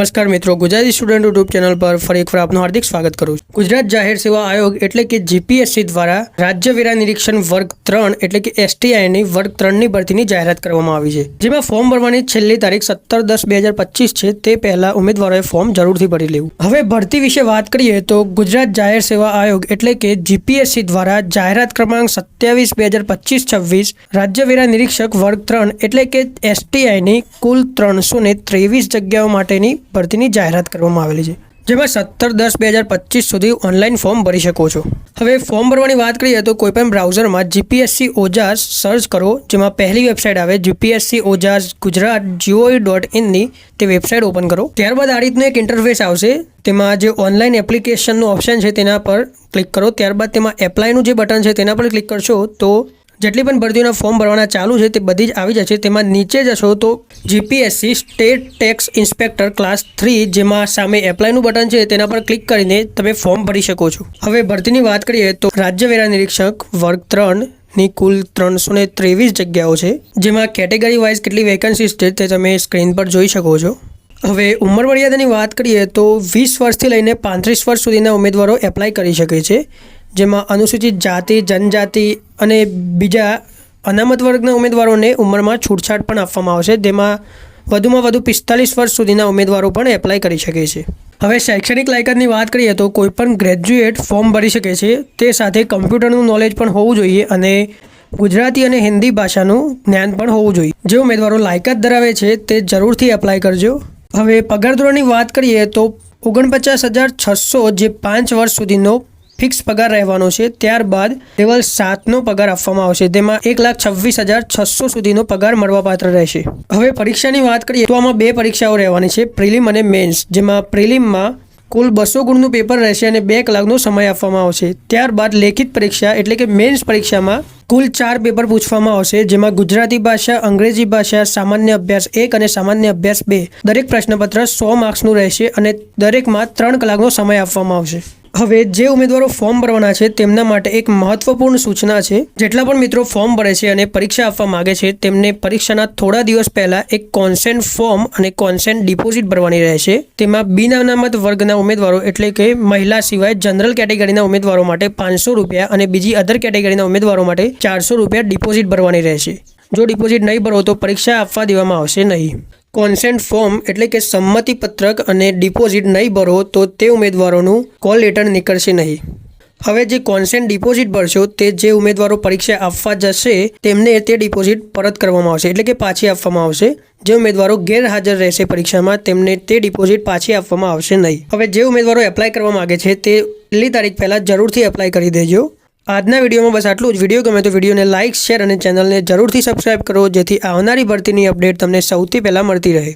નમસ્કાર મિત્રો, Gujarati student YouTube channel પર ફરી એકવાર આપનું હાર્દિક સ્વાગત કરું છું. ગુજરાત જાહેર સેવા આયોગ એટલે કે જીપીએસસી દ્વારા રાજ્ય વેરા નિરીક્ષણ વર્ગ ત્રણ એટલે કે એસટીઆઈની વર્ગ ત્રણની ભરતીની જાહેરાત કરવામાં આવી છે. જેમાં ફોર્મ ભરવાની છેલ્લી તારીખ સત્તર દસ બે હજાર પચીસ છે, તે પહેલા ઉમેદવારોએ ફોર્મ જરૂરથી ભરી લેવું. હવે ભરતી વિશે વાત કરીએ તો ગુજરાત જાહેર સેવા આયોગ એટલે કે જીપીએસસી દ્વારા જાહેરાત ક્રમાંક સત્યાવીસ બે હજાર પચીસ છવ્વીસ, રાજ્ય વેરા નિરીક્ષક વર્ગ ત્રણ એટલે કે એસટીઆઈની કુલ ત્રણસો ને ત્રેવીસ જગ્યાઓ માટેની ભરતીની જાહેરાત કરવામાં આવેલી છે, જેમાં સત્તર દસ બે હજાર પચીસ સુધી ઓનલાઈન ફોર્મ ભરી શકો છો. હવે ફોર્મ ભરવાની વાત કરીએ તો કોઈપણ બ્રાઉઝરમાં જીપીએસસી ઓજાસ સર્ચ કરો, જેમાં પહેલી વેબસાઇટ આવે GPSC Ojas Gujarat GOI dot ઇનની તે વેબસાઇટ ઓપન કરો. ત્યારબાદ આ રીતનું એક ઇન્ટરફેસ આવશે, તેમાં જે ઓનલાઈન એપ્લિકેશનનું ઓપ્શન છે તેના પર ક્લિક કરો. ત્યારબાદ તેમાં એપ્લાયનું જે બટન છે તેના પર ક્લિક કરશો તો જેટલી પણ ભરતીઓના ફોર્મ ભરવાના ચાલુ છે તે બધી જ આવી જશે. તેમાં નીચે જશો તો GPSC state tax inspector class three જેમાં સામે એપ્લાયનું બટન છે તેના પર ક્લિક કરીને તમે ફોર્મ ભરી શકો છો. હવે ભરતીની વાત કરીએ તો રાજ્ય વેરા નિરીક્ષક વર્ગ ત્રણની કુલ ત્રણસો ને ત્રેવીસ જગ્યાઓ છે, જેમાં કેટેગરી વાઇઝ કેટલી વેકન્સીઝ છે તે તમે સ્ક્રીન પર જોઈ શકો છો. હવે ઉંમર મર્યાદાની વાત કરીએ તો વીસ વર્ષથી લઈને પાંત્રીસ વર્ષ સુધીના ઉમેદવારો એપ્લાય કરી શકે છે. જેમાં અનુસૂચિત જાતિ, જનજાતિ અને બીજા અનામત વર્ગના ઉમેદવારોને ઉંમરમાં છૂટછાટ પણ આપવામાં આવશે. જેમાં વધુમાં વધુ પિસ્તાલીસ વર્ષ સુધીના ઉમેદવારો પણ એપ્લાય કરી શકે છે. હવે શૈક્ષણિક લાયકાતની વાત કરીએ તો કોઈપણ ગ્રેજ્યુએટ ફોર્મ ભરી શકે છે. તે સાથે કમ્પ્યુટરનું નોલેજ પણ હોવું જોઈએ અને ગુજરાતી અને હિન્દી ભાષાનું જ્ઞાન પણ હોવું જોઈએ. જે ઉમેદવારો લાયકાત ધરાવે છે તે જરૂરથી એપ્લાય કરજો. હવે પગાર ધોરણની વાત કરીએ તો ઓગણપચાસ હજાર છસો જે પાંચ વર્ષ સુધીનો ફિક્સ પગાર રહેવાનો છે, ત્યારબાદ લેવલ સાતનો પગાર આપવામાં આવશે તેમાં એક લાખ છવ્વીસ હજાર છસો સુધીનો પગાર મળવાપાત્ર રહેશે. હવે પરીક્ષાની વાત કરીએ તો આમાં બે પરીક્ષાઓ રહેવાની છે, પ્રિલિમ અને મેન્સ, જેમાં પ્રિલિમમાં કુલ બસો ગુણનું પેપર રહેશે અને બે કલાકનો સમય આપવામાં આવશે. ત્યારબાદ લેખિત પરીક્ષા, એટલે કે મેન્સ પરીક્ષામાં કુલ ચાર પેપર પૂછવામાં આવશે, જેમાં ગુજરાતી ભાષા, અંગ્રેજી ભાષા, સામાન્ય અભ્યાસ એક અને સામાન્ય અભ્યાસ બે. દરેક પ્રશ્નપત્ર સો માર્ક્સનું રહેશે અને દરેકમાં ત્રણ કલાકનો સમય આપવામાં આવશે. હવે જે ઉમેદવારો ફોર્મ ભરવાના છે તેમના માટે એક મહત્વપૂર્ણ સૂચના છે. જેટલા પણ મિત્રો ફોર્મ ભરે છે અને પરીક્ષા આપવા માંગે છે, તેમને પરીક્ષાના થોડા દિવસ પહેલા એક કોન્સેન્ટ ફોર્મ અને કોન્સેન્ટ ડિપોઝિટ ભરવાની રહેશે. તેમાં બિન અનામત વર્ગના ઉમેદવારો એટલે કે મહિલા સિવાય જનરલ કેટેગરીના ઉમેદવારો માટે પાંચસો રૂપિયા અને બીજી અધર કેટેગરીના ઉમેદવારો માટે ચારસો રૂપિયા ડિપોઝિટ ભરવાની રહેશે. જો ડિપોઝિટ નહીં ભરો તો પરીક્ષા આપવા દેવામાં આવશે નહીં. કોન્સેન્ટ ફોર્મ એટલે કે સંમતિ પત્રક અને ડિપોઝિટ નહીં ભરો તો તે ઉમેદવારોનું કોલ લેટર નીકળશે નહીં. હવે જે કોન્સેન્ટ ડિપોઝિટ ભરશો તે જે ઉમેદવારો પરીક્ષા આપવા જશે તેમને તે ડિપોઝિટ પરત કરવામાં આવશે એટલે કે પાછી આપવામાં આવશે. જે ઉમેદવારો ગેરહાજર રહેશે પરીક્ષામાં તેમને તે ડિપોઝિટ પાછી આપવામાં આવશે નહીં. હવે જે ઉમેદવારો એપ્લાય કરવા માગે છે તે પહેલી તારીખ પહેલાં જરૂરથી એપ્લાય કરી દેજો. આજના વિડીયોમાં બસ આટલું જ. વીડિયો ગમે તો વિડીયોને લાઇક શેર અને ચેનલને જરૂરથી સબસ્ક્રાઇબ કરો, જેથી આવનારી ભરતીની અપડેટ તમને સૌથી પહેલાં મળતી રહે.